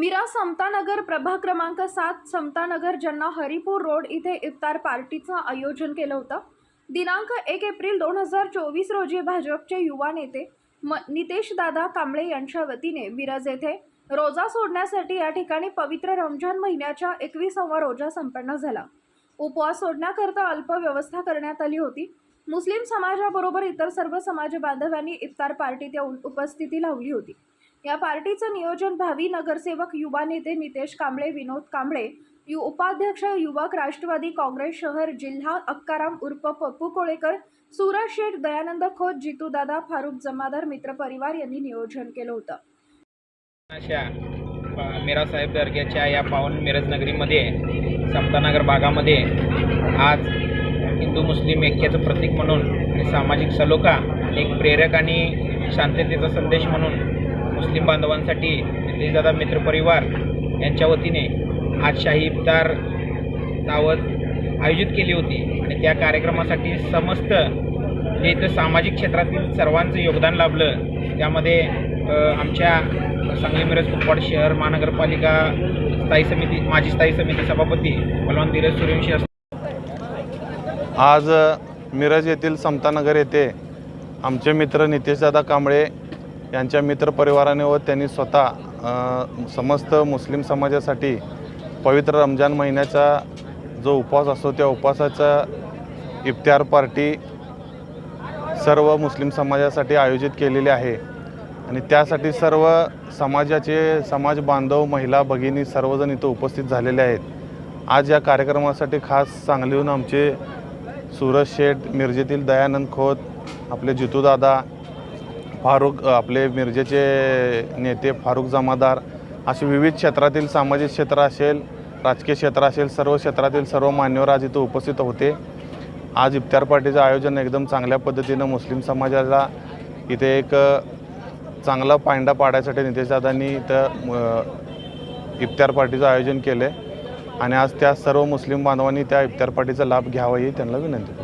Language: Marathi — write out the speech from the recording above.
मीरा समतानगर प्रभाग क्रमांक सात समतानगर ज्यांना हरिपूर रोड इथे इफ्तार पार्टीचं आयोजन केलं होतं. दिनांक एक एप्रिल दोन हजार चोवीस रोजी भाजपचे युवा नेते म नितेश दादा कांबळे यांच्या वतीने मिरज येथे रोजा सोडण्यासाठी या ठिकाणी पवित्र रमजान महिन्याच्या एकविसावा रोजा संपन्न झाला. उपवास सोडण्याकरता अल्प व्यवस्था करण्यात आली होती. मुस्लिम समाजाबरोबर इतर सर्व समाज बांधवांनी इफ्तार पार्टीत येऊन उपस्थिती लावली होती. या पार्टीचं नियोजन भावी नगरसेवक युवा नेते नितेश कांबळे विनोद कांबळे यु उपाध्यक्ष युवक राष्ट्रवादी काँग्रेस शहर जिल्हा अक्काराम उर्फ पप्पू कोळेकर सूरज शेठ दयानंद खोत जितूदादा फारुख जमादार मित्र परिवार यांनी नियोजन केलं होतं. अशा अ, साहेब दर्ग्याच्या या पावन मिरज नगरीमध्ये समतानगर भागामध्ये आज हिंदू मुस्लिम ऐक्याचं प्रतीक म्हणून आणि सामाजिक सलोखा आणि एक प्रेरक आणि शांततेचा संदेश म्हणून मुस्लिम बांधवांसाठी नितेशदादा मित्रपरिवार यांच्या वतीने आज शाही इफ्तार दावत आयोजित केली होती. आणि त्या कार्यक्रमासाठी समस्त जे इथं सामाजिक क्षेत्रातील सर्वांचं योगदान लाभलं. त्यामध्ये आमच्या सांगली मिरज कुपवाड शहर महानगरपालिका स्थायी समिती माजी स्थायी समिती सभापती बलवान धीरज सूर्यवंशी आज मिरज येथील समतानगर येथे आमचे मित्र नितेशदादा कांबळे यांच्या मित्रपरिवाराने व त्यांनी स्वतः समस्त मुस्लिम समाजासाठी पवित्र रमजान महिन्याचा जो उपवास असतो त्या उपवासाचा इफ्तार पार्टी सर्व मुस्लिम समाजासाठी आयोजित केलेली आहे. आणि त्यासाठी सर्व समाजाचे समाज बांधव महिला भगिनी सर्वजण इथं उपस्थित झालेले आहेत. आज या कार्यक्रमासाठी खास सांगलीहून आमचे सूरज शेठ मिरजेतील दयानंद खोत आपले जितूदादा फारुख आपले मिरजेचे नेते फारुख जमादार असे विविध क्षेत्रातील सामाजिक क्षेत्र असेल राजकीय क्षेत्र असेल सर्व क्षेत्रातील सर्व मान्यवर आज इथं उपस्थित होते. आज इफ्तार पार्टीचं आयोजन एकदम चांगल्या पद्धतीनं मुस्लिम समाजाला इथे एक चांगला पायंडा पाडायसाठी नितेशदादांनी इथं इफ्तार पार्टीचं आयोजन केलं आहे आणि आज त्या सर्व मुस्लिम बांधवांनी त्या इफ्तार पार्टीचा लाभ घ्यावा ही त्यांना विनंती.